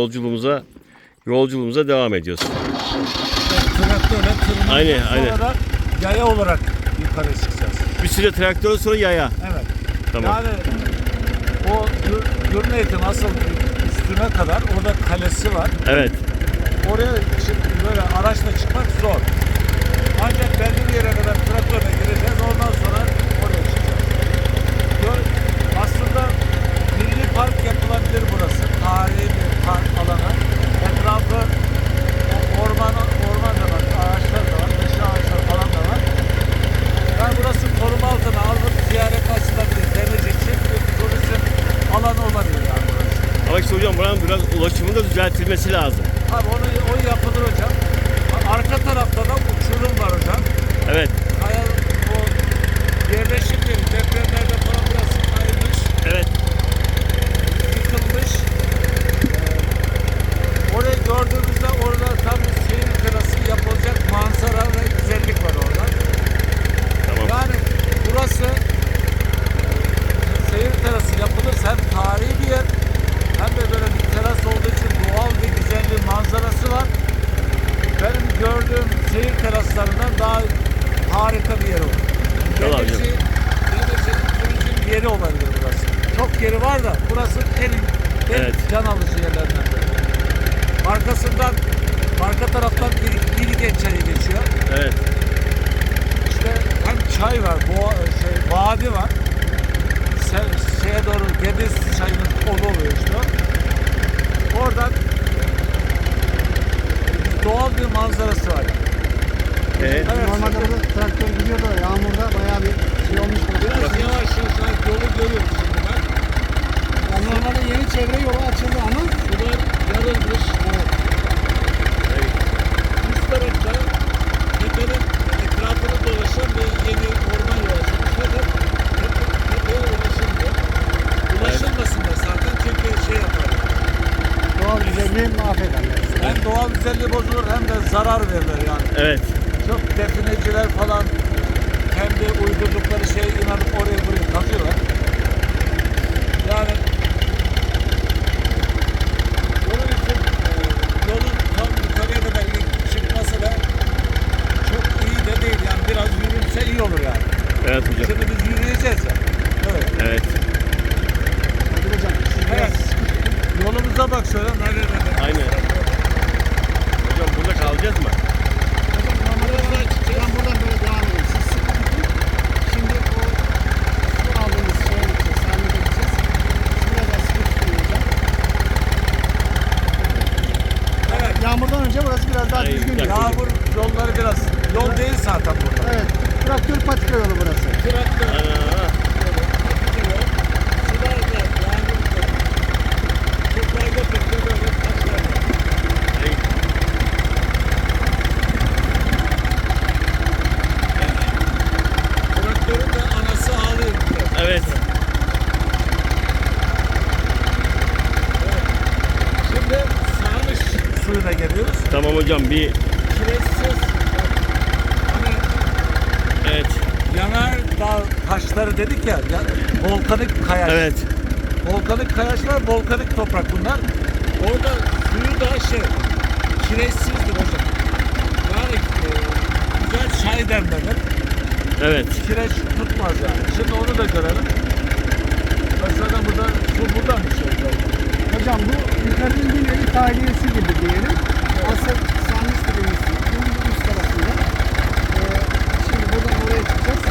Yolculuğumuza yolculuğumuza devam ediyoruz. Traktörle tırmanıp Aynen, aynen. sonra da yaya olarak yukarı çıkacağız. Bir süre traktör sonra yaya. Evet. Tamam. Yani o Gür- Gürneyt'in asıl üstüne kadar orada kalesi var. Evet. Oraya çık, böyle araçla çıkmak zor. Ancak belli bir yere kadar traktörle gireceğiz. Ondan sonra oraya çıkacağız. Gör- Aslında milli park yapılabilir burası. Tarihi bir park alanı. Etrafı o- orman, orman da var, ağaçlar da var, meşe ağaçlar falan da var. Yani burası koruma altına alıp ziyaret açılabilir. Deniz için bir turizm alanı olabilir yani burası. Ama işte hocam buranın biraz ulaşımı da düzeltilmesi lazım. Tabii onu, o yapılır hocam. Arka tarafta da uçurum var hocam. Evet. Kaya, o yerleşim yeri depremlerde falan burası kaymış, Evet. yıkılmış. Ee, orayı gördüğümüzde orada tam bir seyir terası yapılacak manzara ve güzellik var orada. Tamam. Yani burası seyir terası yapılırsa hem tarihi bir yer hem de böyle bir teras olduğu için doğal bir güzelliği manzarası var. Benim gördüğüm seyir teraslarından daha harika bir yer olur. Tamam hocam. Denizli, Denizli'nin turizm yeri olabilir burası. Çok yeri var da burası en, en Evet. can alıcı yerlerden biri. Arkasından arka taraftan bir İlge çayı geçiyor. Evet. İşte hem çay var, boğa, şey, vadi var. Se, şeye doğru Gediz çayının kolu oluyor işte. Oradan doğal bir manzarası var. Evet. Evet. Normalde burada traktör gidiyor da yağmurda bayağı bir şey olmuş. Biraz yavaş yavaş yolu görüyoruz. Yani normalde yeni çevre yolu açıldı ama Sular yarılmış. evet. Üst tarafta tepenin etrafını dolaşan bir yeni orman yolu açılmış. Fakat tepe, tepeye ulaşılmıyor. Ulaşılmasın da zaten çünkü şey yapar. doğal güzelliği mahveder. yani. Hem doğal güzelliği bozulur hem de zarar verir yani. Evet. Çok defineciler falan kendi uydurdukları şeye inanıp oraya buraya kazıyorlar. Yani onun için e, yolun tam yukarıya kadar çıkması da çok iyi de değil yani biraz yürünse iyi olur yani. Evet hocam. Şimdi biz yürüyeceğiz ya. Evet. Evet. Hadi hocam siz Evet. Yolumuza bak şöyle nereye nereye. Aynen. Hocam burada kalacağız mı? Hocam normalde Biraz daha çıkacağız. ben buradan böyle devam edeyim. Siz sıkı tutun. Şimdi o su aldığımız şeye gideceğiz. Sahneye gideceğiz. Siz biraz daha sıkı tutun hocam. Evet. Yağmurdan önce burası biraz daha Ay, düzgün. bir dakika. gidiyor. Yağmur yolları biraz yol değil zaten burada. Evet. Traktör patika yolu burası. Traktör. Ana. Ay, Traktörün de anası ağlıyor. Evet. Şimdi Sarmış geliyoruz. Tamam hocam bir Kireçsiz hani evet. yanar dağ taşları dedik ya, ya volkanik kayaç. Evet. Volkanik kayaçlar, volkanik toprak bunlar. Orada suyu da şey, kireçsizdir hocam. Yani e, güzel çay demlenir. Evet. Kireç tutmaz yani. Şimdi onu da görelim. Mesela burada, su buradan mı şey? Hocam bu yukarının bir nevi tahliyesi gibi diyelim. Asıl sarnıç dediğimiz bunun bu üst tarafında. Ee, şimdi buradan oraya çıkacağız.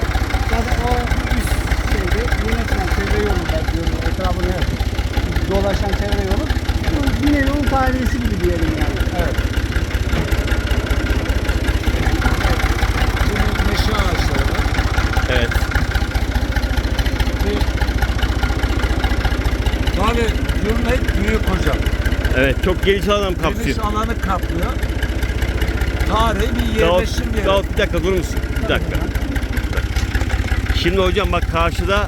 Zaten o üst şeyde yönetilen çevre yolu da diyorum. Etrafını dolaşan çevre yolu. Bu bir nevi onun tahliyesi gibi diyelim yani. Evet. Şimdi meşe ağaçları var. Evet. Tabii Gürnet büyük hocam. Evet. Çok geniş alan kapsıyor. Geniş alanı kaplıyor. Tarihi bir yerleşim yeri. Davut bir dakika durur musun? Bir dakika. Şimdi hocam bak karşıda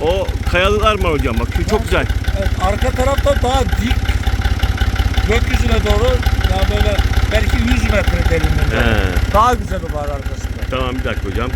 o kayalıklar var hocam bak şu çok güzel. Evet, arka tarafta daha dik gökyüzüne doğru ya böyle belki 100 metre derinliğinde. He. Daha güzeli var arkasında. Tamam bir dakika hocam.